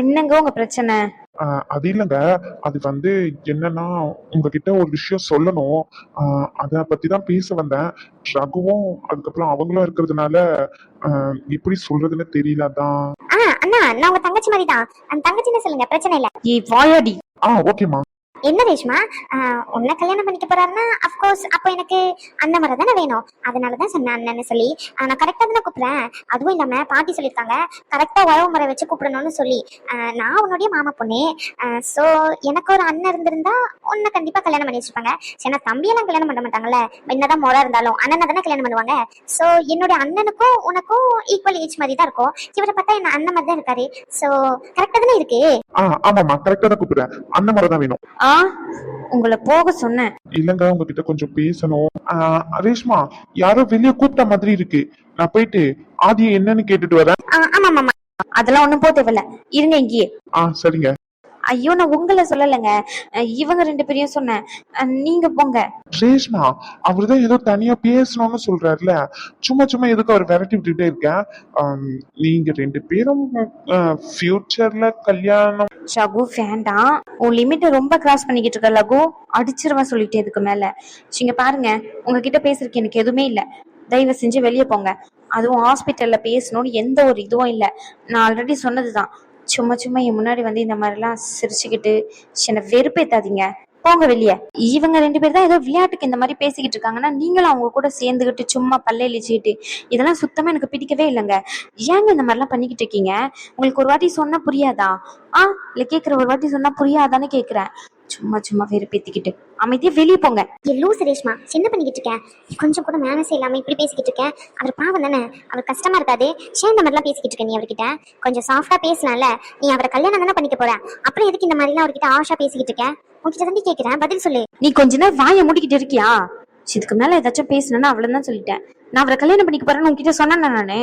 என்னங்க உங்க பிரச்சனை? அது இல்லைங்க. அது வந்து என்னன்னா உங்ககிட்ட ஒரு விஷயம் சொல்லணும். அதை பத்தி தான் பேச வந்தேன். ரகுவும் அதுக்கப்புறம் அவங்களும் இருக்கிறதுனால எப்படி சொல்றதுன்னு தெரியல அதான். ஆ அண்ணா நான் உங்க தங்கச்சி மாதிரி தான். அந்த தங்கச்சின்னு சொல்லுங்க பிரச்சனை இல்ல. ஏ வாயாடி. ஆ ஓகேம்மா. என்ன ரேஷ்மா? ஆஹ் உன்னை கல்யாணம் பண்ணிக்க போறாருன்னா அஃப்கோர்ஸ் அப்போ எனக்கு அண்ணன் முறை தானே வேணும். அதனால தான் சொன்னேன் அண்ணன்னு சொல்லி நான் கரெக்டாக தானே கூப்பிடுறேன்? அதுவும் இல்லாம பாட்டி சொல்லியிருக்காங்க கரெக்டாக உறவு முறை வச்சு கூப்பிடணும்னு சொல்லி. நான் உன்னுடைய மாமா பொண்ணு. ஸோ எனக்கு ஒரு அண்ணன் இருந்திருந்தா உன்னை கண்டிப்பா கல்யாணம் பண்ணி வச்சிருப்பாங்க. சரி நான் தம்பியெல்லாம் கல்யாணம் பண்ண மாட்டாங்கல்ல? என்னதான் முறை இருந்தாலும் அண்ணனை தானே கல்யாணம் பண்ணுவாங்க. ஸோ என்னுடைய அண்ணனுக்கும் உனக்கும் ஈக்குவல் ஏஜ் மாதிரி தான் இருக்கும். இவரை பார்த்தா என்ன அண்ணன் மாதிரி தான் இருக்காரு ஸோ கரெக்டாக தானே இருக்கு? ஆமாம்மா கரெக்டா தான் கூப்பிடுறேன். அந்த முறை தான் வேணும். ஆ உங்களை போக சொன்னேன். இல்லைங்க உங்ககிட்ட கொஞ்சம் பேசணும். ரேஷ்மா யாரோ வெளியே கூப்பிட்ட மாதிரி இருக்கு. நான் போயிட்டு ஆதியை என்னன்னு கேட்டுட்டு வரேன். ஆமா ஆமா அதெல்லாம் ஒண்ணும் போக தேவையில்ல. இருங்க இங்கேயே. ஆ சரிங்க. ஐயோ நான் உங்களை சொல்லலைங்க. இவங்க ரெண்டு பேரையும் சொன்னேன். நீங்க போங்க. ரேஷ்மா அவர்தான் ஏதோ தனியா பேசணும்னு சொல்றாருல சும்மா சும்மா எதுக்கு அவர் விரட்டி விட்டுட்டே இருக்கேன்? நீங்க ரெண்டு பேரும் ஃபியூச்சர்ல கல்யாணம். ஷகு வேண்டாம். உன் லிமிட்டை ரொம்ப கிராஸ் பண்ணிக்கிட்டு இருக்க லகு. அடிச்சிருவேன் சொல்லிட்டு இதுக்கு மேல. நீங்க பாருங்க. உங்ககிட்ட பேசுறதுக்கு எனக்கு எதுவுமே இல்ல. தயவு செஞ்சு வெளியே போங்க. அதுவும் ஹாஸ்பிட்டல்ல பேசணும்னு எந்த ஒரு இதுவும் இல்லை. நான் ஆல்ரெடி சொன்னதுதான். சும்மா சும்மா என் முன்னாடி வந்து இந்த மாதிரிலாம் சிரிச்சுக்கிட்டு என்னை வெறுப்பேத்தாதீங்க. போங்க வெளியே. இவங்க ரெண்டு பேர் தான் ஏதோ விளையாட்டுக்கு இந்த மாதிரி பேசிக்கிட்டு இருக்காங்கன்னா நீங்களும் அவங்க கூட சேர்ந்துக்கிட்டு சும்மா பல்ல இதெல்லாம் சுத்தமா எனக்கு பிடிக்கவே இல்லைங்க. ஏங்க இந்த மாதிரிலாம் பண்ணிக்கிட்டு இருக்கீங்க? உங்களுக்கு ஒரு வாட்டி சொன்னா புரியாதா? ஆ இல்லை கேட்குற ஒரு வாட்டி சொன்னா புரியாதான்னு கேட்குறேன் சும்மா சும்மா வெறுப்பேத்திக்கிட்டு. அமைதியா வெளியே போங்க. ஏ லூஸ் ரேஷ்மா என்ன பண்ணிக்கிட்டு இருக்கேன் கொஞ்சம் கூட மேனஸே இல்லாம இப்படி பேசிக்கிட்டு இருக்கேன் அவர் பாவம் தானே? அவர் கஷ்டமா இருக்காது? ஷே இந்த மாதிரிலாம் பேசிக்கிட்டு இருக்க நீ அவர்கிட்ட? கொஞ்சம் சாஃப்டா பேசலாம்ல நீ அவரை கல்யாணம் தானே பண்ணிக்க போற? அப்புறம் எதுக்கு இந்த மாதிரிலாம் அவர்கிட்ட ஆஷா பேசிக்கிட்டு இருக்க? உன்கிட்ட தம்பி கேட்கிறேன் பதில் சொல்லு. நீ கொஞ்ச நேரம் வாயை மூடிக்கிட்டு இருக்கியா? இதுக்கு மேல ஏதாச்சும் பேசணும்னா அவ்வளவுதான் சொல்லிட்டேன். நான் அவரை கல்யாணம் பண்ணிக்க போறேன்னு உங்ககிட்ட சொன்னேன் நானு?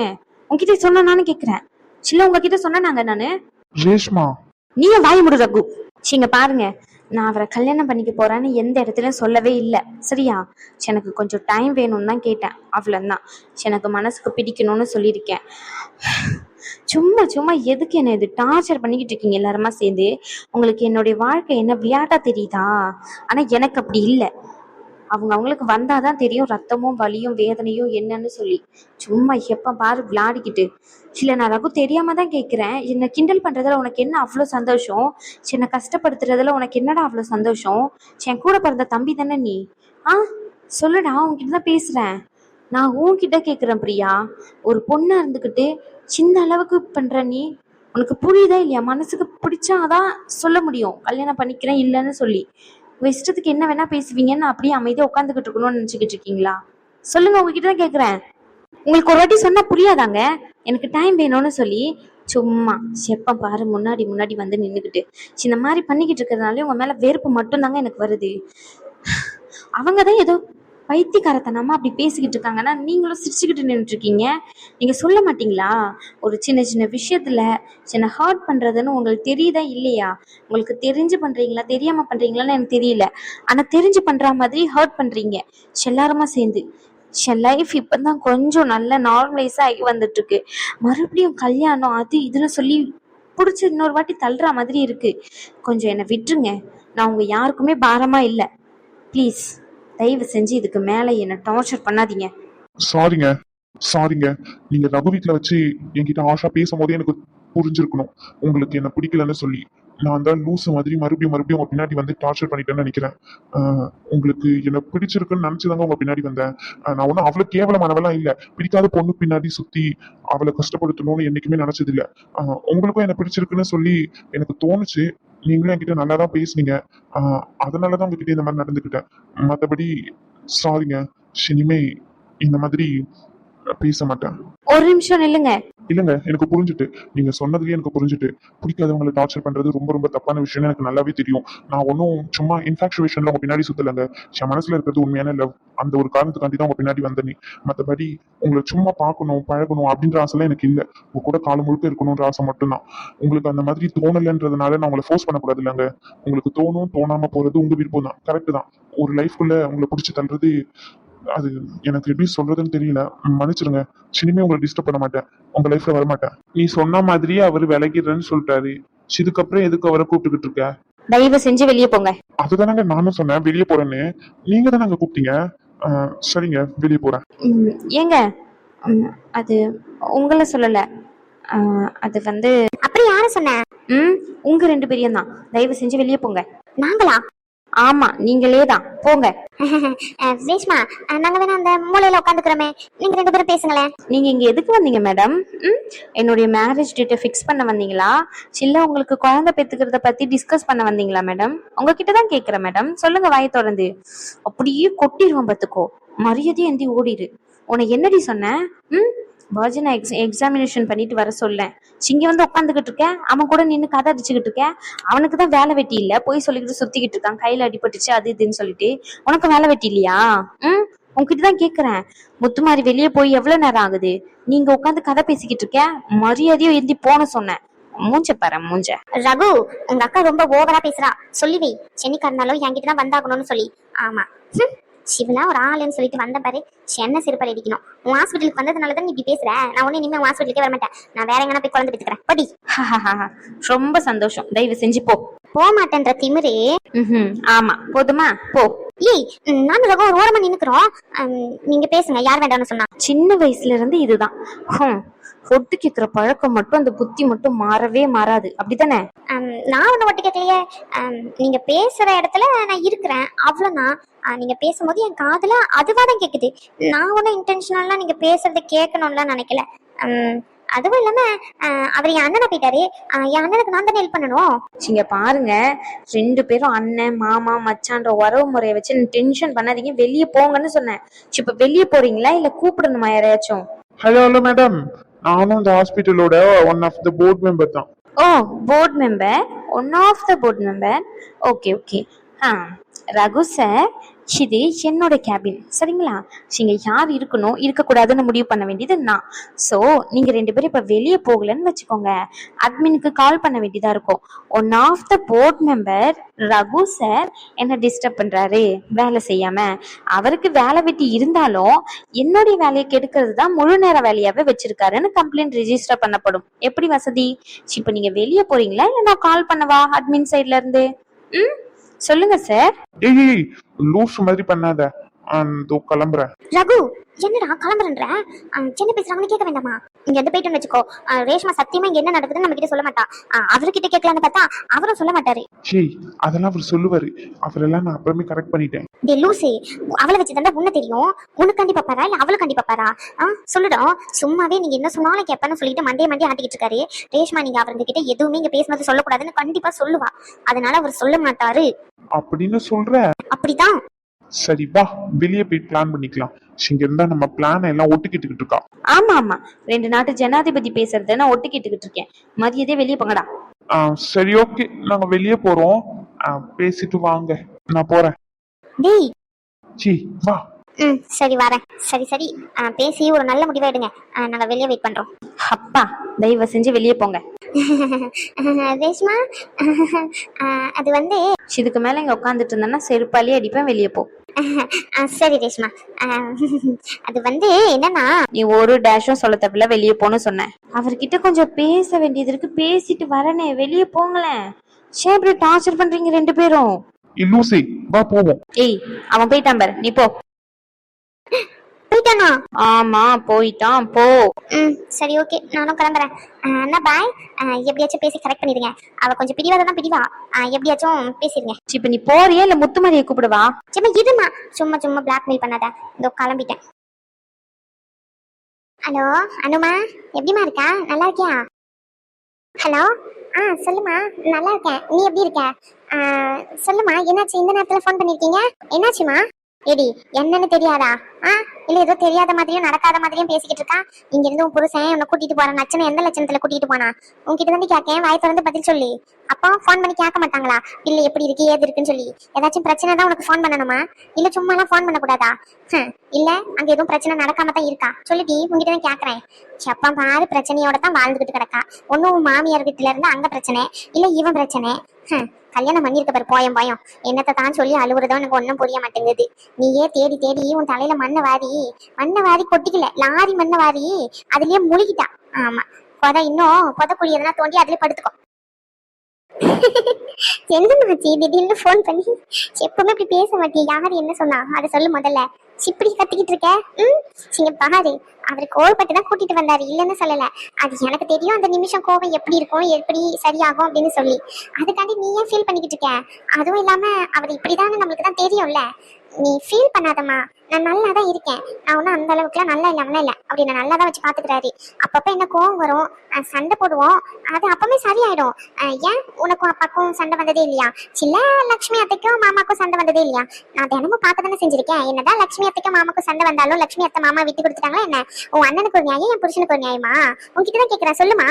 உங்ககிட்ட சொன்னானு கேக்குறேன். சில்ல உங்ககிட்ட சொன்னாங்க நானு? ரேஷ்மா நீயும் வாய முடு ரகு. சீங்க பாருங்க. நான் அவரை கல்யாணம் பண்ணிக்க போறேன்னு எந்த இடத்துலையும் சொல்லவே இல்லை. சரியா? எனக்கு கொஞ்சம் டைம் வேணும்னு தான் கேட்டேன். அவ்வளோந்தான் எனக்கு மனசுக்கு பிடிக்கணும்னு சொல்லியிருக்கேன். சும்மா சும்மா எதுக்கு என்ன இது டார்ச்சர் பண்ணிக்கிட்டு இருக்கீங்க எல்லாருமா சேர்ந்து? உங்களுக்கு என்னுடைய வாழ்க்கை என்ன விளையாட்டா தெரியுதா? ஆனா எனக்கு அப்படி இல்லை. அவங்க அவங்களுக்கு வந்தாதான் தெரியும் ரத்தமும் வலியும் வேதனையும் என்னன்னு சொல்லி. சும்மா எப்ப பாரு விளாடிக்கிட்டு இல்லை நான் ரகு தெரியாம தான் கேட்குறேன் என்னை கிண்டல் பண்றதுல உனக்கு என்ன அவ்வளோ சந்தோஷம்? சரி, என்னை கஷ்டப்படுத்துறதுல உனக்கு என்னடா அவ்வளோ சந்தோஷம்? சரி, என் கூட பிறந்த தம்பி தானே நீ? ஆ சொல்லுடா உன்கிட்ட தான் பேசுறேன். நான் உன்கிட்ட கேட்குறேன் பிரியா. ஒரு பொண்ணாக இருந்துக்கிட்டு சின்ன அளவுக்கு பண்ற நீ உனக்கு புரியுதா இல்லையா? மனசுக்கு பிடிச்சாதான் சொல்ல முடியும். கல்யாணம் பண்ணிக்கிறேன் இல்லைன்னு சொல்லி. உங்க இஷ்டத்துக்கு என்ன வேணா பேசுவீங்கன்னு அப்படியே அமைதியா உட்காந்துக்கிட்டு இருக்கணும்னு நினைச்சுக்கிட்டு இருக்கீங்களா? சொல்லுங்க உங்ககிட்ட தான் கேக்குறேன். உங்களுக்கு ஒரு வாட்டி சொன்னா புரியாதாங்க? எனக்கு டைம் வேணும்னு சொல்லி சும்மா செப்ப பாரு முன்னாடி முன்னாடி வந்து நின்றுக்கிட்டு இந்த மாதிரி பண்ணிக்கிட்டு இருக்கிறதுனால உங்க மேல வெறுப்பு மட்டும்தாங்க எனக்கு வருது. அவங்க தான் ஏதோ பைத்தியக்காரத்தனமா அப்படி பேசிக்கிட்டு இருக்காங்கன்னா நீங்களும் சிரிச்சுக்கிட்டு நின்றுட்டு நீங்கள் சொல்ல மாட்டீங்களா? ஒரு சின்ன சின்ன விஷயத்தில் சின்ன ஹர்ட் பண்ணுறதுன்னு உங்களுக்கு தெரியுதா இல்லையா? உங்களுக்கு தெரிஞ்சு பண்ணுறீங்களா தெரியாமல் பண்ணுறீங்களான்னு எனக்கு தெரியல. ஆனால் தெரிஞ்சு பண்ணுற மாதிரி ஹர்ட் பண்ணுறீங்க எல்லாருமா சேர்ந்து. என் லைஃப் இப்பதான் கொஞ்சம் நல்ல நார்மலைஸா ஆகி வந்துட்டுருக்கு மறுபடியும் கல்யாணம் அது இதுன்னு சொல்லி பிடிச்சி இன்னொரு வாட்டி தள்ளுற மாதிரி இருக்குது கொஞ்சம் என்னை விட்டுருங்க. நான் உங்கள் யாருக்குமே பாரமாக இல்லை. ப்ளீஸ் தயவு செஞ்சு இதுக்கு மேலே என்னை டார்ச்சர் பண்ணாதீங்க. சாரிங்க சாரிங்க நீங்க ரகு வீட்ல வச்சு என்கிட்ட ஆஷா பேசும்போது எனக்கு புரிஞ்சிருக்கணும். உங்களுக்கு என்ன பிடிக்கலன்னு சொல்லி. நான் தான் லூஸ் மாதிரி மறுபடியும் மறுபடியும் உங்க பின்னாடி வந்து டார்ச்சர் பண்ணிட்டேன்னு நினைக்கிறேன். உங்களுக்கு என்ன பிடிச்சிருக்குன்னு நினைச்சுதாங்க உங்க பின்னாடி வந்தேன். நான் ஒன்றும் அவ்வளவு கேவலமானவெல்லாம் இல்லை. பிடிக்காத பொண்ணு பின்னாடி சுத்தி அவளை கஷ்டப்படுத்தணும்னு என்னைக்குமே நினைச்சது இல்லை உங்களுக்கும் என்ன பிடிச்சிருக்குன்னு சொல்லி எனக்கு தோணுச்சு. நீங்களும் என்கிட்ட நல்லா தான் பேசுனீங்க. ஆஹ் அதனாலதான் உங்ககிட்ட இந்த மாதிரி நடந்துக்கிட்டேன். மற்றபடி சாரிங்க இனிமே இந்த மாதிரி பேச மாட்டேன். ஒரு நிமிஷம் நில்லுங்க. இல்லைங்க எனக்கு புரிஞ்சுட்டு. நீங்க சொன்னதுலயே எனக்கு புரிஞ்சுட்டு. பிடிக்காதவங்களை டார்ச்சர் பண்றது ரொம்ப ரொம்ப தப்பான விஷயம்னு எனக்கு நல்லாவே தெரியும். நான் ஒன்றும் சும்மா இன்ஃபாக்சுவேஷன்ல உங்க பின்னாடி சுத்தலைங்க. என் மனசுல இருக்கிறது உண்மையான லவ் அந்த ஒரு காரணத்துக்காண்டி தான் உங்க பின்னாடி வந்தேன். மற்றபடி உங்களை சும்மா பார்க்கணும் பழகணும் அப்படின்ற ஆசைலாம் எனக்கு இல்லை. உங்க கூட காலம் முழுக்க இருக்கணும்ன்ற ஆசை மட்டும்தான். உங்களுக்கு அந்த மாதிரி தோணலைன்றதுனால நான் உங்களை ஃபோர்ஸ் பண்ணக்கூடாது இல்லைங்க உங்களுக்கு தோணும் தோணாம போறது உங்க விருப்பம் தான் கரெக்ட் தான். ஒரு லைஃப்குள்ள உங்களை பிடிச்சி தள்ளுறது அது எனக்கு எப்படி சொல்றதுன்னு தெரியல. மன்னிச்சிருங்க. இனிமே உங்களை டிஸ்டர்ப் பண்ண மாட்டேன். உங்க லைஃப்ல வர மாட்டேன் நீ சொன்ன மாதிரியே அவர் விலகிடுறேன்னு சொல்லிட்டாரு. இதுக்கப்புறம் எதுக்கு அவரை கூப்பிட்டுக்கிட்டு இருக்க? தயவு செஞ்சு வெளியே போங்க. அதுதானங்க நானும் சொன்னேன். வெளியே போறேன்னு. நீங்க தானங்க கூப்பிட்டீங்க? ஆஹ் சரிங்க. வெளியே போறேன். ஏங்க? அது உங்களை சொல்லல. அது வந்து அப்படி யாரு சொன்ன? ம் உங்க ரெண்டு பேரையும் தான். தயவு செஞ்சு வெளியே போங்க. நாங்களா? ஆமா நீங்களே தான் போங்க ரேஷ்மா நாங்க வேணா அந்த மூலையில உட்காந்துக்கிறோமே. நீங்க ரெண்டு பேரும் பேசுங்களேன். நீங்க இங்க எதுக்கு வந்தீங்க மேடம் என்னுடைய மேரேஜ் டேட்டை ஃபிக்ஸ் பண்ண வந்தீங்களா? இல்ல உங்களுக்கு குழந்தை பெத்துக்கிறத பத்தி டிஸ்கஸ் பண்ண வந்தீங்களா மேடம் உங்ககிட்ட தான் கேக்குறேன் மேடம் சொல்லுங்க வாயை திறந்து. அப்படியே கொட்டிடுவோம் பார்த்துக்கோ. மரியாதையை எந்தி ஓடிடு உனக்கு என்னடி சொன்னேன் ம்? வர்ஜினா எக்ஸ் எக்ஸாமினேஷன் பண்ணிட்டு வர சொல்லேன். இங்க வந்து உட்காந்துக்கிட்டு இருக்க அவன் கூட நின்று கதை அடிச்சுக்கிட்டு இருக்க அவனுக்கு தான் வேலை வெட்டி இல்ல. போய் சொல்லிக்கிட்டு சுத்திக்கிட்டு இருக்கான். கையில அடிபட்டுச்சு அது இதுன்னு சொல்லிட்டு. உனக்கு வேலை வெட்டி இல்லையா? ம்? உன்கிட்ட தான் கேக்குறேன். முத்துமாரி வெளியே போய் எவ்வளவு நேரம் ஆகுது? நீங்க உட்காந்து கதை பேசிக்கிட்டு இருக்க? மரியாதையும் எந்தி போன சொன்னேன். மூஞ்ச பாரு மூஞ்ச. ரகு உங்க அக்கா ரொம்ப ஓவரா பேசுறா. சொல்லி வை. சென்னைக்கு இருந்தாலும் என்கிட்ட தான் வந்தாகணும்னு சொல்லி. ஆமா. சிவனா ஒரு ஆளுன்னு சொல்லிட்டு வந்த பாரு சென்னை சிறுப்பர் அடிக்கணும் உன் ஹாஸ்பிட்டலுக்கு வந்ததுனால தான் நீ இப்படி பேசுற. நான் ஒண்ணு இனிமே உன் ஹாஸ்பிட்டலுக்கே வர மாட்டேன் நான் வேற எங்கனா போய் குழந்தை பெற்றுக்கிறேன். படி. ரொம்ப சந்தோஷம். தயவு செஞ்சு போ. போக மாட்டேன்ற திமிரு. ஆமா. போதுமா? போ. ஏய் நானும் ரகு ஒரு ஓரமா நின்னுக்கிறோம். நீங்க பேசுங்க யார் வேண்டாம்னு சொன்னா. சின்ன வயசுல இருந்து இதுதான். ஒட்டு கேக்குற பழக்கம் மட்டும் அந்த புத்தி மட்டும் மாறவே மாறாது. அப்படித்தானே? நான் ஒண்ணு ஒட்டு கேட்கலையே. நீங்க பேசுற இடத்துல நான் இருக்கிறேன். அவ்வளவுதான். நீங்க பேசும்போது என் காதுல அதுவா தான் கேக்குது. நான் ஒன்றும் இன்டென்ஷனல்லாம் நீங்க பேசுறத கேட்கணும்லாம் நினைக்கல. அதுவும் இல்லாம ஆஹ், அவர் என் அண்ணனை போயிட்டாரு. என் அண்ணனுக்கு நான் தானே ஹெல்ப் பண்ணணும்? இங்க பாருங்க ரெண்டு பேரும் அண்ணன் மாமா மச்சான்ற உறவு முறையை வச்சு டென்ஷன் பண்ணாதீங்க. வெளியே போங்கன்னு சொன்னேன். சரி, இப்ப வெளியே போறீங்களா? இல்ல கூப்பிடணுமா யாரையாச்சும்? ஹலோ ஹலோ மேடம் நானும் இந்த ஹாஸ்பிட்டலோட one of the board member தான். ஓ board member one of the board member okay okay ah Raghu sir இது என்னோட கேபின் சரிங்களா? இங்கே யார் இருக்கணும் இருக்கக்கூடாதுன்னு முடிவு பண்ண வேண்டியது நான். ஸோ நீங்கள் ரெண்டு பேரும் இப்போ வெளியே போகலன்னு வச்சுக்கோங்க. அட்மினுக்கு கால் பண்ண வேண்டியதாக இருக்கும். One of the board member Raghu sir என்ன டிஸ்டர்ப் பண்ணுறாரு வேலை செய்யாமல் அவருக்கு வேலை வெட்டி இருந்தாலும் என்னுடைய வேலையை கெடுக்கிறது தான் முழு நேர வேலையாகவே வச்சிருக்காருன்னு கம்ப்ளைண்ட் ரிஜிஸ்டர் பண்ணப்படும். எப்படி வசதி? இப்போ நீங்கள் வெளியே போகிறீங்களா இல்லை நான் கால் பண்ணவா அட்மின் சைட்லேருந்து ம்? சொல்லுங்க சார். ஏய் லூஸ் மாதிரி பண்ணாத. அந்த கிளம்புறேன். ரகு என்னடா கிளம்புறன்ற? சின்ன பேசுறாங்கன்னு கேட்க வேண்டாமா? இங்க இருந்து போயிட்டு வச்சுக்கோ ரேஷ்மா சத்தியமா இங்க என்ன நடக்குதுன்னு நம்ம கிட்ட சொல்ல மாட்டா. அவர்கிட்ட கேட்கலான்னு பார்த்தா அவரும் சொல்ல மாட்டாரு. ஏய் அதெல்லாம் அவர் சொல்லுவாரு. அவரெல்லாம் நான் அப்புறமே கரெக்ட் பண்ணிட்டேன். டே லூசி அவளை வச்சு தாண்டா உன்ன தெரியும். உனக்கு கண்டி பாப்பாரா இல்ல அவளுக்கு கண்டி பாப்பாரா? ஆ சொல்லுடா. சும்மாவே நீங்க என்ன சொன்னாலும் கேட்பேன்னு சொல்லிட்டு மண்டே மண்டே ஆட்டிக்கிட்டு இருக்காரு. ரேஷ்மா நீங்க அவருங்க கிட்ட எதுவுமே இங்க பேசினது சொல்லக்கூடாதுன்னு கண்டிப்பா சொல்லுவா. அதனால அவர் சொல்ல மாட்டாரு. அப்படின்னு சொல்ற? அப்படிதான். சரி வா வெளியே போய் பிளான் பண்ணிக்கலாம். இங்க இருந்தா நம்ம பிளான் எல்லாம் ஒட்டுக்கிட்டுக்கிட்டு இருக்கா? ஆமா ஆமா. ரெண்டு நாட்டு ஜனாதிபதி பேசுறத நான் ஒட்டு கேட்டுக்கிட்டு இருக்கேன். மதியதே வெளியே போங்கடா. ஆ, சரி ஓகே. நாங்க வெளியே போறோம். ஆ, பேசிட்டு வாங்க. நான் போறேன். டேய். சி வா. ம் சரி வரேன். சரி சரி. பேசி ஒரு நல்ல முடிவா எடுங்க ஆ, நாங்க வெளியே வெயிட் பண்றோம். அப்பா தயவு செஞ்சு வெளியே போங்க. ரேஷ்மா அது வந்து இதுக்கு மேல இங்க உட்காந்துட்டு இருந்தேன்னா செருப்பாலே அடிப்பேன் வெளியே போ. சரி ரேஷ்மா. அது வந்து என்னன்னா நீ ஒரு டேஷும் சொல்ல தப்பில்ல வெளியே போன்னு சொன்னேன். அவர்கிட்ட கொஞ்சம் பேச வேண்டியது இருக்கு. பேசிட்டு வரனே வெளியே போங்களேன். சே இப்படி டார்ச்சர் பண்றீங்க ரெண்டு பேரும். ஏய், லூசி வா போவோம். ஏய் அவன் போயிட்டான் பாரு நீ போ. போயிட்டானா? ஆமா போயிட்டான். போ. ம் சரி ஓகே. நானும் கிளம்புறேன். ஆ, அண்ணா பாய் எப்படியாச்சும் பேசி கரெக்ட் பண்ணிடுங்க. அவ கொஞ்சம் பிடிவாத தான் பிடிவா. ஆ, எப்படியாச்சும் பேசிடுங்க. இப்ப நீ போறியா இல்ல முத்துமாரியை கூப்பிடுவா? சும்மா இருமா. சும்மா சும்மா பிளாக்மெயில் பண்ணாத. இதோ கிளம்பிட்டேன். ஹலோ அனுமா எப்படிமா இருக்கா? நல்லா இருக்கியா? ஹலோ ஆ சொல்லுமா. நல்லா இருக்கேன். நீ எப்படி இருக்க? ஆ, சொல்லுமா என்னாச்சு? இந்த நேரத்துல ஃபோன் பண்ணிருக்கீங்க? என்னாச்சுமா? ஏடி என்னன்னு தெரியாதா? ஆ? இல்ல ஏதோ தெரியாத மாதிரியும் நடக்காத மாதிரியும் பேசிக்கிட்டு இருக்கா? இங்க இருந்து உன் புருஷன் உன்னை கூட்டிட்டு போறான். லட்சணம் எந்த லட்சணத்துல கூட்டிட்டு போனா? உன்கிட்ட வந்து கேட்கேன் வாய் திறந்து பதில் சொல்லி. அப்பா ஃபோன் பண்ணி கேட்க மாட்டாங்களா? இல்ல எப்படி இருக்கு ஏது இருக்குன்னு சொல்லி. ஏதாச்சும் பிரச்சனை தான் உனக்கு ஃபோன் பண்ணணுமா? இல்ல சும்மா எல்லாம் ஃபோன் பண்ணக்கூடாதா? ஹம், இல்ல அங்க எதுவும் பிரச்சனை நடக்காம தான் இருக்கா? சொல்லிட்டு உங்ககிட்ட தான் கேக்குறேன் எப்பா பாரு பிரச்சனையோட தான் வாழ்ந்துகிட்டு கிடக்கா. ஒன்னும் உன் மாமியார் வீட்டுல இருந்து அங்க பிரச்சனை இல்ல இவன் பிரச்சனை. ஹம், கல்யாணம் பண்ணிருக்க பாரு போயம் போயம். என்னத்தை தான் சொல்லி அழுகுறதோ எனக்கு ஒன்றும் புரிய மாட்டேங்குது. நீயே தேடி தேடி உன் தலையில மண்ணை வாரி மண்ணை வாரி கொட்டிக்கல. லாரி மண்ணை வாரி அதுலயே முழுகிட்டான் ஆமா. கொதை இன்னும் கொதக்குழி எதனா தோண்டி அதுலயே படுத்துக்கோ. என்னமாச்சு திடீர்னு ஃபோன் பண்ணி எப்பவுமே இப்படி பேச மாட்டேன் யார் என்ன சொன்னா? அதை சொல்லு முதல்ல. இப்படி கத்திக்கிட்டு இருக்க? ம்? சிங்க பாரு. அவர் கோவப்பட்டு தான் கூட்டிட்டு வந்தாரு. இல்லைன்னு சொல்லல. அது எனக்கு தெரியும். அந்த நிமிஷம் கோவம் எப்படி இருக்கும்? எப்படி சரியாகும் அப்படின்னு சொல்லி. அதுக்காண்டி நீ ஏன் ஃபீல் பண்ணிக்கிட்டு இருக்க? அதுவும் இல்லாம அவர் இப்படிதான் நம்மளுக்கு தான் தெரியும்ல. நீ ஃபீல் பண்ணாதம்மா. நான் நல்லா தான் இருக்கேன். நான் ஒன்றும் அந்த அளவுக்குலாம் நல்லா இல்லாமலாம் இல்லை. அப்படி நான் நல்லா தான் வச்சு பார்த்துக்கிறாரு. அப்பப்போ என்ன கோவம் வரும் சண்டை போடுவோம். அது அப்பவுமே சரியாயிடும். ஏன் உனக்கும் அப்பாக்கும் சண்டை வந்ததே இல்லையா? சில லக்ஷ்மி அத்தைக்கும் மாமாக்கும் சண்டை வந்ததே இல்லையா? நான் தினமும் பார்க்க தானே செஞ்சிருக்கேன். என்னதான் லக்ஷ்மி அத்தைக்கும் மாமாக்கும் சண்டை வந்தாலும் லக்ஷ்மி அத்தை மாமா விட்டு கொடுத்துட்டாங்களா என்ன? உன் அண்ணனுக்கு ஒரு நியாயம் என் புருஷனுக்கு ஒரு நியாயமா? உன்கிட்ட தான் கேட்குறேன் சொல்லுமா?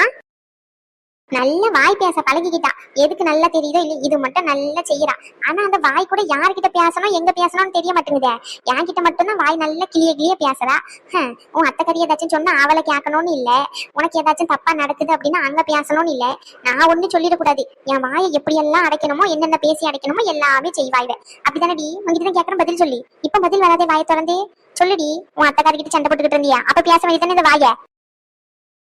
நல்ல வாய் பேச பழகிக்கிட்டான் எதுக்கு நல்லா தெரியுதோ இல்லை இது மட்டும் நல்லா செய்யறான் ஆனா அந்த வாய் கூட யார்கிட்ட பேசணும் எங்க பேசணும்னு தெரிய மாட்டேங்குதே. என்கிட்ட மட்டும்தான் வாய் நல்லா கிளிய கிளிய பேசுறா. ஹம், உன் அத்தை கறி ஏதாச்சும் சொன்னா அவளை கேட்கணும்னு இல்ல. உனக்கு ஏதாச்சும் தப்பா நடக்குது அப்படின்னா அங்க பேசணும்னு இல்ல. நான் ஒண்ணு சொல்லிடக்கூடாது என் வாயை எப்படி எல்லாம் அடைக்கணுமோ என்னென்ன பேசி அடைக்கணுமோ எல்லாமே செய்வாய்வேன் அப்படிதானடி உங்ககிட்ட தான் கேட்கறேன் பதில் சொல்லி. இப்ப பதில் வராதே வாயை திறந்து. சொல்லுடி உன் அத்தைக்காரிக்கிட்ட சண்டை போட்டுக்கிட்டு இருந்தியா? அப்ப பேச வேண்டியதானே இந்த வாயை?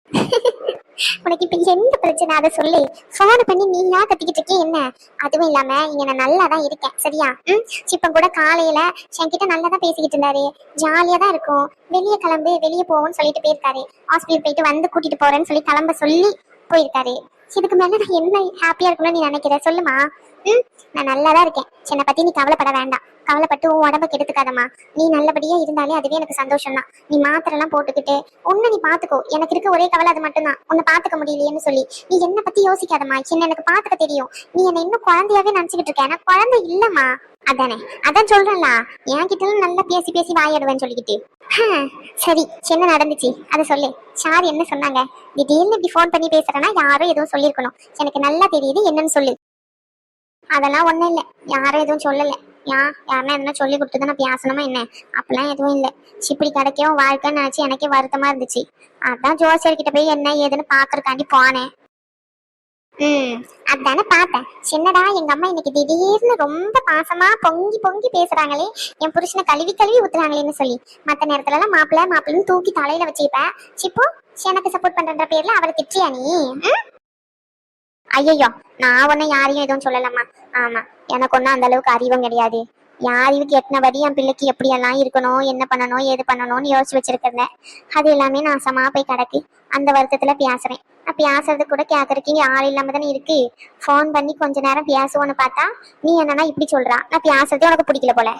உனக்கு இப்ப எந்த பிரச்சனை? அதை சொல்லு. போன் பண்ணி நீயா கத்திக்கிட்டு இருக்கே? என்ன? அதுவும் இல்லாம இங்க நான் நல்லா தான் இருக்கேன். சரியா? ம்? சிப்பம் கூட காலையில என்கிட்ட நல்லா தான் பேசிக்கிட்டு இருந்தாரு. ஜாலியா தான் இருக்கும். வெளியே கிளம்பு வெளியே போவோம்னு சொல்லிட்டு போயிருக்காரு. ஹாஸ்பிட்டல் போயிட்டு வந்து கூட்டிட்டு போறேன்னு சொல்லி கிளம்ப சொல்லி போயிருக்காரு. இதுக்கு மேல நான் என்ன ஹாப்பியா இருக்கணும்னு நீ நினைக்கிற? சொல்லுமா. ம்? நான் நல்லா தான் இருக்கேன். என்னை பத்தி நீ கவலைப்பட வேண்டாம். கவலைப்பட்டு உன் உடம்ப கெடுத்துக்காதம்மா. நீ நல்லபடியா இருந்தாலே அதுவே எனக்கு சந்தோஷம் தான் நீ மாத்திரைலாம் போட்டுக்கிட்டு உன்னை நீ பாத்துக்கோ. எனக்கு இருக்க ஒரே கவலை அது மட்டும்தான். உன்னை பாத்துக்க முடியலையேன்னு சொல்லி. நீ என்ன பத்தி யோசிக்காதம்மா. என்ன எனக்கு பாத்துக்க தெரியும். நீ என்ன இன்னும் குழந்தையாவே நினைச்சுக்கிட்டு இருக்க. எனக்கு குழந்தை இல்லம்மா. அதானே. அதான் சொல்றேன்ல. என்கிட்ட நல்லா பேசி பேசி வாயாடுவேன்னு சொல்லிக்கிட்டு. ஹம், சரி. என்ன நடந்துச்சு? அதை சொல்லு. சார் என்ன சொன்னாங்க? திடீர்னு இப்படி ஃபோன் பண்ணி பேசுறேன்னா யாரும் எதுவும் சொல்லியிருக்கணும். எனக்கு நல்லா தெரியுது என்னன்னு சொல்லு. அதெல்லாம் ஒண்ணும் இல்லை. யாரும் எதுவும் சொல்லல. ஏன் யாருன்னா என்ன சொல்லி கொடுத்து தான் நான் பேசணுமா என்ன? அப்பெல்லாம் எதுவும் இல்லை. இப்படி கிடைக்கவும் வாழ்க்கைன்னு நினச்சி எனக்கே வருத்தமா இருந்துச்சு. அதான் ஜோசியர் கிட்ட போய் என்ன ஏதுன்னு பாக்குறதுக்காண்டி போனேன். ம் அதானே பார்த்தேன். சின்னடா எங்க அம்மா இன்னைக்கு திடீர்னு ரொம்ப பாசமா பொங்கி பொங்கி பேசுறாங்களே. என் புருஷனை கழுவி கழுவி ஊத்துறாங்களேன்னு சொல்லி. மத்த நேரத்துல எல்லாம் மாப்பிள்ள மாப்பிள்ளைன்னு தூக்கி தலையில வச்சுப்பேன் சிப்போ எனக்கு சப்போர்ட் பண்ற பேர்ல அவரை திட்டியா நீ? ஐயோ நான் ஒன்னும் யாரையும் எதுவும் சொல்லலம்மா. ஆமா. எனக்கு ஒன்றும் அந்த அளவுக்கு அறிவும் கிடையாது. என் அறிவுக்கு எட்டினபடி என் பிள்ளைக்கு எப்படி எல்லாம் இருக்கணும் என்ன பண்ணணும் ஏது பண்ணணும்னு யோசிச்சு வச்சிருக்கிறேன் அது எல்லாமே நான் சமா போய் கிடக்கு அந்த வருத்தத்தில் பேசுறேன் நான் பேசுறது கூட கேட்கறதுக்கு இங்கே ஆள் இல்லாமல் தானே இருக்கு. ஃபோன் பண்ணி கொஞ்ச நேரம் பேசுவோன்னு பார்த்தா நீ என்னன்னா இப்படி சொல்றா. நான் பேசுறதே உனக்கு பிடிக்கல போல.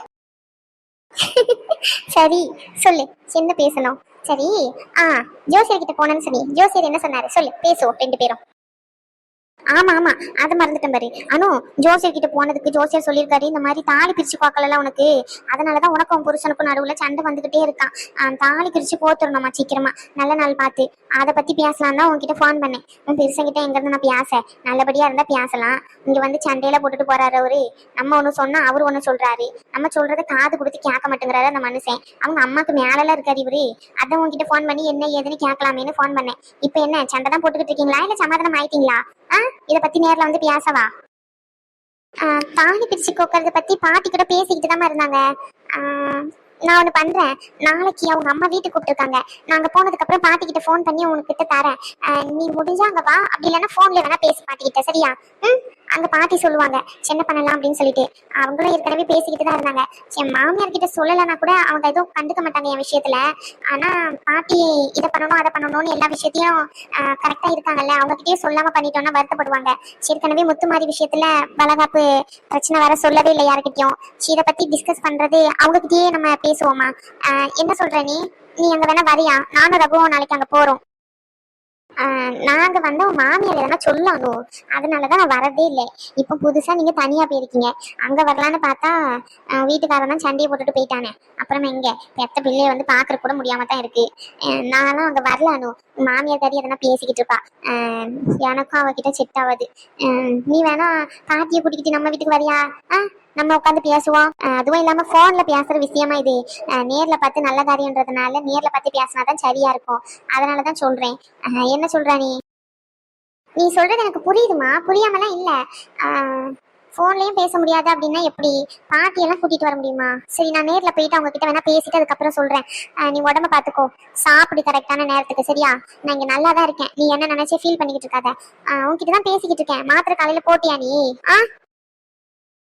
சரி சொல்லு. என்ன பேசணும்? சரி ஆ ஜோசியர் கிட்ட போனேன்னு சொல்லி. ஜோசியர் என்ன சொன்னாரு? சொல்லு. பேசுவோம் ரெண்டு பேரும். ஆமா ஆமா. அது மறந்துட்டேன் பாரு. அனு ஜோசியர் கிட்ட போனதுக்கு ஜோசியர் சொல்லியிருக்காரு இந்த மாதிரி தாலி பிரிச்சு பார்க்கலாம் உனக்கு? அதனாலதான் உனக்கும் புருஷனுக்கும் நடுவுல சண்டை வந்துகிட்டே இருக்கான். தாலி பிரிச்சு போத்துடணுமா சீக்கிரமா. நல்ல நாள் பார்த்து. அதை பத்தி பேசலாம் தான் உன்கிட்ட ஃபோன் பண்ணேன். உன் பெருசங்கிட்ட எங்க இருந்து நான் பேச? நல்லபடியா இருந்தா பேசலாம். இங்க வந்து சண்டையில போட்டுட்டு போறாரு அவரு. நம்ம ஒண்ணு சொன்னா அவரு ஒண்ணு சொல்றாரு. நம்ம சொல்றத காது கொடுத்து கேட்க மாட்டேங்கிறாரு அந்த மனுஷன். அவங்க அம்மாக்கு மேலலாம் இருக்காரு இவரு. அதான் உன்கிட்ட ஃபோன் பண்ணி என்ன ஏதுன்னு கேட்கலாமேன்னு ஃபோன் பண்ணேன். இப்போ என்ன சண்டை தான் போட்டுக்கிட்டு இருக்கீங்களா? இல்ல சமாதானம் ஆயிட்டீங்களா? ஆ இதை பத்தி நேர்ல வந்து பேசவா? தாலி பிரிச்சு கோக்கறத பத்தி பாட்டி கூட பேசிக்கிட்டு தான் இருந்தாங்க. நான் ஒண்ணு பண்றேன். நாளைக்கு அவங்க அம்மா வீட்டுக்கு கூப்பிட்டுருக்காங்க. நாங்கள் போனதுக்கு அப்புறம் பாட்டி ஃபோன் பண்ணி உங்ககிட்ட தரேன். நீ முடிஞ்சாங்க வா. அப்படி இல்லைன்னா ஃபோன்ல வேணா பேசி பாட்டிக்கிட்ட. சரியா? ம்? அங்க பாட்டி சொல்லுவாங்க என்ன பண்ணலாம் அப்படின்னு சொல்லிட்டு. அவங்களும் ஏற்கனவே பேசிக்கிட்டு தான் இருந்தாங்க. என் மாமியார் கிட்ட சொல்லலைன்னா கூட அவங்க எதுவும் கண்டுக்க மாட்டாங்க என் விஷயத்துல. ஆனா பாட்டி இதை பண்ணணும் அதை பண்ணணும்னு எல்லா விஷயத்தையும் கரெக்டா இருக்காங்கல்ல. அவங்க கிட்டயே சொல்லாம பண்ணிட்டோம்னா வருத்தப்படுவாங்க. ஏற்கனவே முத்துமாரி விஷயத்துல வளகாப்பு பிரச்சனை வேற சொல்லவே இல்லை யாருக்கிட்டையும் சரி, இதை பத்தி டிஸ்கஸ் பண்றது அவங்க கிட்டயே நம்ம பேசுவோமா? ஆஹ் என்ன சொல்ற நீ? நீ அங்க வேணா வரியா? நானும் ரகுவும் நாளைக்கு அங்க போறோம். நாங்கள் வந்து உன் மாமியார் எதனா சொல்லணும் அதனாலதான் நான் வரதே இல்லை. இப்போ புதுசாக நீங்கள் தனியாக போயிருக்கீங்க. அங்கே வரலான்னு பார்த்தா ஆஹ் வீட்டுக்காரன் தான் சண்டையை போட்டுட்டு போயிட்டானே. அப்புறம் எங்கே? பெத்த பிள்ளைய வந்து பார்க்குற கூட முடியாம தான் இருக்கு நானும் அங்கே வரல அனு மாமியார் கறி எதனா பேசிக்கிட்டு இருப்பா. ஆஹ் எனக்கும் அவகிட்ட செட் ஆகாது நீ வேணா பாட்டியை கூட்டிக்கிட்டு நம்ம வீட்டுக்கு வரியா? ஆ நம்ம உட்காந்து பேசுவோம். அதுவும் இல்லாம போன்ல பேசுற விஷயமா இது. ஆஹ் நேர்ல பார்த்து நல்ல காரியம்ன்றதுனால நேர்ல பார்த்து பேசினாதான் சரியா இருக்கும். அதனாலதான் சொல்றேன். ஆஹ் என்ன சொல்ற நீ? நீ சொல்றது எனக்கு புரியுதுமா? புரியாமலாம் இல்ல. ஆஹ் ஃபோன்லயும் பேச முடியாது அப்படின்னா எப்படி? பாட்டி எல்லாம் கூட்டிட்டு வர முடியுமா? சரி நான் நேர்ல போயிட்டு அவங்க கிட்ட வேணா பேசிட்டு அதுக்கப்புறம் சொல்றேன். நீ உடம்ப பாத்துக்கோ. சாப்பிடு கரெக்டான நேரத்துக்கு சரியா? நான் இங்க நல்லா தான் இருக்கேன். நீ என்ன நினைச்சே ஃபீல் பண்ணிக்கிட்டு இருக்காத? ஆஹ் உன்கிட்ட தான் பேசிக்கிட்டு இருக்கேன். மாத்திரை காலையில போட்டியா நீ? ஆ?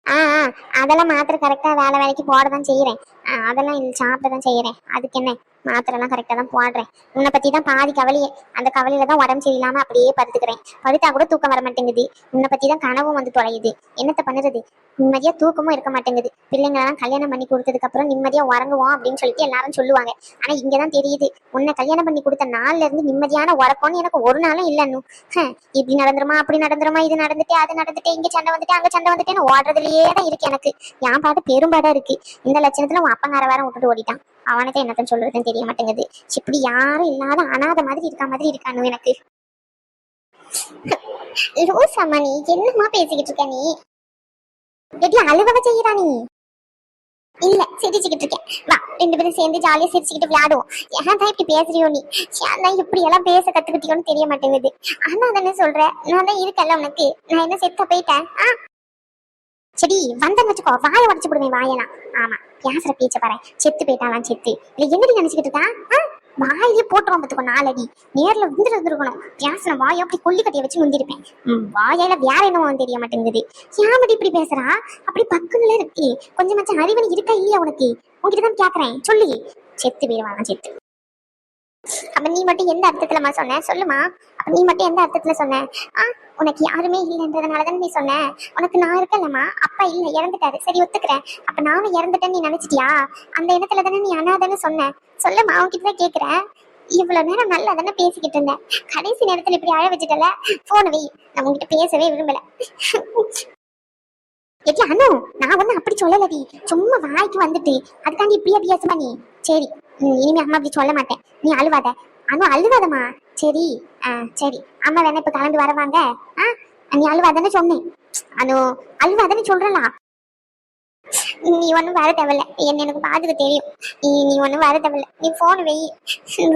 ஆ ஆ, அதெல்லாம் மாத்திரை கரெக்டாக வேலை வேலைக்கு போட தான் செய்கிறேன் ஆ, அதெல்லாம் சாப்பிட தான் செய்கிறேன் அதுக்கு என்ன? மாத்திரைலாம் கரெக்டாக கரெக்டா தான் போடுறேன். உன்னை பத்தி தான் பாதி கவலையே. அந்த கவலையில தான் உடம்பு சரியில்லாமல் அப்படியே படுத்துக்கிறேன். படுத்தா கூட தூக்கம் வர மாட்டேங்குது. உன்னை பற்றி தான் கனவும் வந்து தொலையுது. என்னத்த பண்ணுறது? நிம்மதியா தூக்கமும் இருக்க மாட்டேங்குது. பிள்ளைங்களெல்லாம் கல்யாணம் பண்ணி கொடுத்ததுக்கப்புறம் நிம்மதியாக நிம்மதியா உறங்குவோம் அப்படின்னு சொல்லிட்டு எல்லாரும் சொல்லுவாங்க. ஆனா இங்கதான் தெரியுது. உன்னை கல்யாணம் பண்ணி கொடுத்த நாள்ல இருந்து நிம்மதியான உறக்கம்னு எனக்கு ஒரு நாளும் இல்லைன்னு இப்படி நடந்துருமா அப்படி நடந்துருமா இது நடந்துட்டு அது நடந்துட்டு இங்க சண்டை வந்துட்டு அங்க சண்டை வந்துட்டேன்னு ஓடுறதுலையே தான் இருக்கு எனக்கு. என் பாட்டு பெரும்பாடாக இருக்கு. இந்த லட்சணத்துல உன் அப்பங்கார வேற விட்டுட்டு ஓடிட்டான். அவனுக்கு என்னத்தன் சொல்றதுன்னு தெரிய மாட்டேங்குது. இப்படி யாரும் இல்லாத அனாத மாதிரி இருக்க மாதிரி இருக்கானு எனக்கு. லூசாமா நீ என்னமா பேசிக்கிட்டு இருக்க நீ? எப்படி அழுவ செய்யறா நீ? இல்ல சிரிச்சுக்கிட்டு இருக்கேன். வா ரெண்டு பேரும் சேர்ந்து ஜாலியா சிரிச்சுக்கிட்டு விளையாடுவோம். ஏன் தான் இப்படி பேசுறியோ நீ? ஏன் இப்படி எல்லாம் பேச கத்துக்கிட்டியோன்னு தெரிய மாட்டேங்குது. ஆனா தானே சொல்ற? நான் தான் இருக்கல உனக்கு. நான் என்ன செத்த போயிட்டேன்? ஆஹ் சரி வந்தேன்னு வச்சுக்கோ வாயை உடச்சு விடுவேன் வாயெல்லாம். ஆமா பேசுற பேச்ச பாரு செத்து போயிட்டாலாம் செத்து. இல்ல என்னடி நினைச்சுக்கிட்டு இருக்கா? வாயிலே போட்டுருவோம் பார்த்துக்கோ நாலடி. நேர்ல விழுந்துட்டு இருந்திருக்கணும் பேசின வாயை அப்படி கொல்லி கட்டிய வச்சு நுந்திருப்பேன். வாயால வேற என்னவோ தெரிய மாட்டேங்குது. ஏன் இப்படி பேசுறா? அப்படி பக்குல இருக்கு. கொஞ்சமாச்சும் அறிவனி இருக்கா இல்லையா உனக்கு? உங்ககிட்ட தான் கேக்குறேன். சொல்லி. செத்து போயிடுவாங்க செத்து. அப்ப நீ மட்டும் எந்த அர்த்தத்துலமா சொன்ன? சொல்லுமா. அப்ப நீ மட்டும் எந்த அர்த்தத்துல சொன்ன? ஆ உனக்கு யாருமே இல்லைன்றதுனால தானே நீ சொன்ன? உனக்கு நான் இருக்கலம்மா. அப்பா இல்ல இறந்துட்டாரு. சரி ஒத்துக்கிறேன் அப்ப நானும் இறந்துட்டேன்னு நீ நினைச்சிட்டியா? அந்த இடத்துல தானே நீ அனாதன்னு சொன்ன. சொல்லுமா அவன்கிட்ட தான் கேக்குறேன் இவ்வளவு நேரம் நல்லா தானே பேசிக்கிட்டு இருந்தேன் கடைசி நேரத்துல இப்படி அழ வச்சுட்டல? போன வை. நான் உன்கிட்ட பேசவே விரும்பல. எட்டி அனு நான் ஒன்னும் அப்படி சொல்லலடி. சும்மா வாய்க்கு வந்துட்டு. அதுக்காண்டி இப்படியா பேசுமா நீ? சரி. இனிமே அம்மா அப்படி சொல்ல மாட்டேன். நீ அழுவாத. அனு அழுவாதம்மா சரி ஆ சரி. அம்மா வேணா இப்ப கலந்து வரவாங்க. ஆ நீ அழுவாதானே சொன்னேன். அனு அழுவாதானே சொல்றலாம் நீ ஒன்றும் வர தேவையில்ல. என்ன எனக்கு பாத்துக்க தெரியும். நீ நீ ஒன்றும் வர தேவையில்ல. நீ ஃபோன் வை.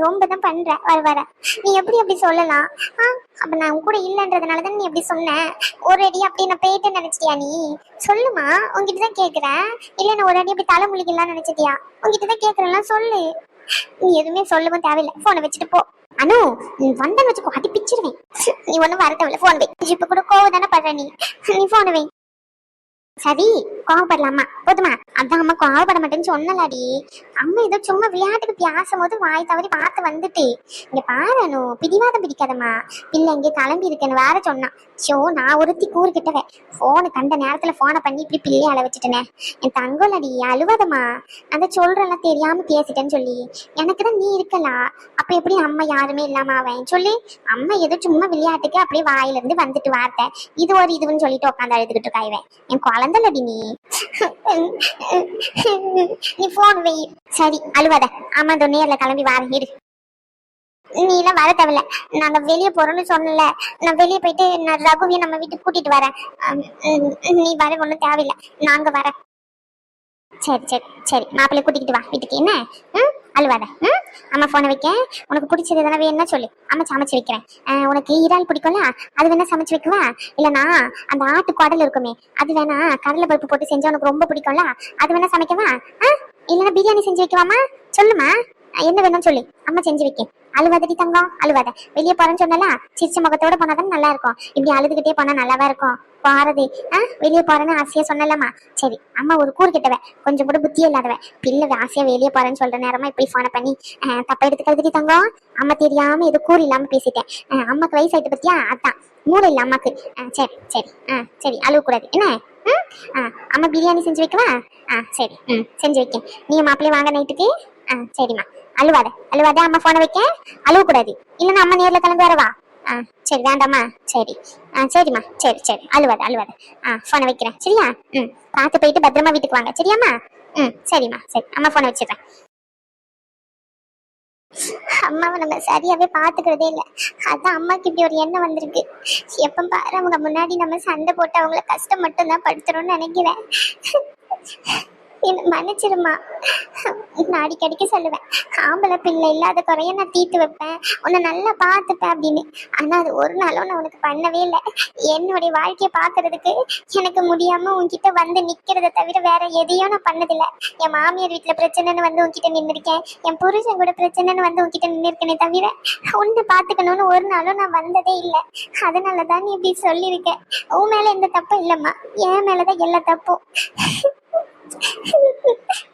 ரொம்ப தான் பண்ற. வர வர. நீ எப்படி அப்படி சொல்லலாம்? ஆ? அப்போ நான் உன் கூட இல்லைன்றதுனால தான் நீ அப்படி சொன்னேன் ஒரு அடி அப்படி நான் போயிட்டேன்னு நினைச்சிட்டியா நீ? சொல்லுமா. உங்ககிட்ட தான் கேட்குறேன் இல்லை நான் ஒரு அடி அப்படி தலை முழிக்கலாம் நினச்சிட்டியா? உங்ககிட்ட தான் கேட்குறேன்லாம் சொல்லு. நீ எதுவுமே சொல்லவும் தேவையில்லை. ஃபோனை வச்சுட்டு போ. அனு நீ வந்தேன்னு வச்சுக்கோ. அடி பிச்சிருவேன். நீ ஒன்றும் வர தேவையில்ல. ஃபோன் வை. இப்போ கூட கோவம் தானே படுற நீ? நீ ஃபோனை வை. சரி கோவப்படலாமா? போதுமா? அதான் அம்மா கோவப்பட மாட்டேன்னு சொன்னலாடி. அம்மா ஏதோ சும்மா விளையாட்டுக்கு பேசும் போது வாய் தவறி பார்த்து வந்துட்டு. இங்க பாரு பிடிவாதம் பிடிக்காதம்மா. பிள்ளை இங்கே கிளம்பி இருக்கேன்னு வேற சொன்னான் ஷோ நான் ஒருத்தி கூறுகிட்டவே. போனு கண்ட நேரத்துல போனை பண்ணி இப்படி பிள்ளைய அழ வச்சுட்டேனே. என் தங்கோலடி அழுவாதம்மா. அந்த சொல்றெல்லாம் தெரியாம பேசிட்டேன்னு சொல்லி. எனக்கு தான் நீ இருக்கலாம் அப்ப எப்படி அம்மா யாருமே இல்லாம அவன் சொல்லி. அம்மா ஏதோ சும்மா விளையாட்டுக்கு அப்படியே வாயிலிருந்து வந்துட்டு வார்த்தை. இது ஒரு இதுன்னு சொல்லிட்டு உட்காந்து அழுதுகிட்டு இருக்காய்வேன் என் குழந்தைலடி நீ. நீ போன் வை. சரி அழுவாத. ஆமா இந்த நேர்ல கிளம்பி வாரேன் இரு. நீ எல்லாம் வர தேவையில்ல. நாங்க வெளியே போறோம்னு சொன்னல நான் வெளியே போயிட்டு நான் ரகுவியை நம்ம வீட்டுக்கு கூட்டிட்டு வரேன். நீ வர ஒன்றும் தேவையில்லை. நாங்க வரேன். சரி சரி சரி. மாப்பிள்ளை கூட்டிக்கிட்டு வா வீட்டுக்கு. என்ன? ம்? அழுவாத. ம்? அம்மா ஃபோனை வைக்க. உனக்கு பிடிச்சது எதனா வேணும்னா சொல்லு. அம்மா சமைச்சு வைக்கிறேன். உனக்கு இறால் பிடிக்கும்ல? அது வேணா சமைச்சு வைக்கவா? இல்லைனா அந்த ஆட்டு குடல் இருக்குமே அது வேணா கடலை பருப்பு போட்டு செஞ்சா உனக்கு ரொம்ப பிடிக்கும்ல? அது வேணா சமைக்கவா? ஆ இல்லைன்னா பிரியாணி செஞ்சு வைக்கவாமா சொல்லுமா என்ன வேணும்னு சொல்லி. அம்மா செஞ்சு வைக்க அழுவாதடி தங்கம் அழுவாத. வெளியே போறேன்னு சொன்னல சிரிச்ச முகத்தோட போனாதான் நல்லா இருக்கும். இப்படி அழுதுகிட்டே போனா நல்லாவா இருக்கும்? போறது ஆ? வெளியே போறேன்னு ஆசையா சொன்னலம்மா சரி அம்மா ஒரு கூறு கிட்டவ கொஞ்சம் கூட புத்தியே இல்லாதவ. பிள்ளை ஆசையா வெளியே போறேன்னு சொல்ற நேரமா இப்படி போனை பண்ணி தப்பா எடுத்துக்கிறதுடி தங்கம்? அம்மா தெரியாம எது கூறு இல்லாம பேசிட்டேன். அஹ், அம்மாக்கு வயசாயிட்டு பத்தியா? அதான். மூளை இல்ல அம்மாக்கு. சரி சரி. ஆ சரி அழுவக்கூடாது. என்ன? ம்? ஆ அம்மா பிரியாணி செஞ்சு வைக்கவா? ஆ சரி. ம் செஞ்சு வைக்கேன். நீ மாப்பிள்ளைய வாங்க நைட்டுக்கு? ஆ சரிம்மா. அழுவாத. அழுவாத அம்மா போனை வைக்க. அழுவக்கூடாது. இல்லைன்னா அம்மா நேர்ல கிளம்பி வரவா? ஆ சரி வேண்டாமா சரி. ஆ சரிம்மா. சரி சரி. அழுவாத அழுவாத. ஆ போனை வைக்கிறேன். சரியா? ம். பார்த்து போயிட்டு பத்திரமா வீட்டுக்கு வாங்க. சரியாம்மா? ம் சரிம்மா. சரி அம்மா போனை வச்சிடுறேன். அம்மாவை நம்ம சரியாவே பாத்துக்கிறதே இல்ல. அதான் அம்மாக்கு இப்படி ஒரு எண்ணம் வந்திருக்கு. எப்ப பாரு அவங்க முன்னாடி நம்ம சண்டை போட்டு அவங்கள கஷ்டம் மட்டும் தான் படுத்துறோம்னு நினைக்கிறேன். என்ன மன்னிச்சிருமா நான் அடிக்கடிக்கு சொல்லுவேன் ஆம்பளை பிள்ளை இல்லாத குறைய நான் தீர்த்து வைப்பேன் உன்னை நல்லா பார்த்துப்பேன் அப்படின்னு. ஆனால் அது ஒரு நாளும் நான் உனக்கு பண்ணவே இல்லை. என்னுடைய வாழ்க்கையை பார்க்கறதுக்கு எனக்கு முடியாமல் உன்கிட்ட வந்து நிற்கிறத தவிர வேற எதையும் நான் பண்ணதில்லை. என் மாமியார் வீட்டில் பிரச்சனைன்னு வந்து உன்கிட்ட நின்றுருக்கேன் என் புருஷன் கூட பிரச்சனைன்னு வந்து உன்கிட்ட நின்றுருக்கேனே தவிர உன்னை பார்த்துக்கணும்னு ஒரு நாளும் நான் வந்ததே இல்லை. அதனால தான் நீ இப்படி சொல்லியிருக்கேன் உன் மேலே எந்த தப்பும் இல்லைம்மா. என் மேலே தான் எல்லா தப்பும். 哈哈哈哈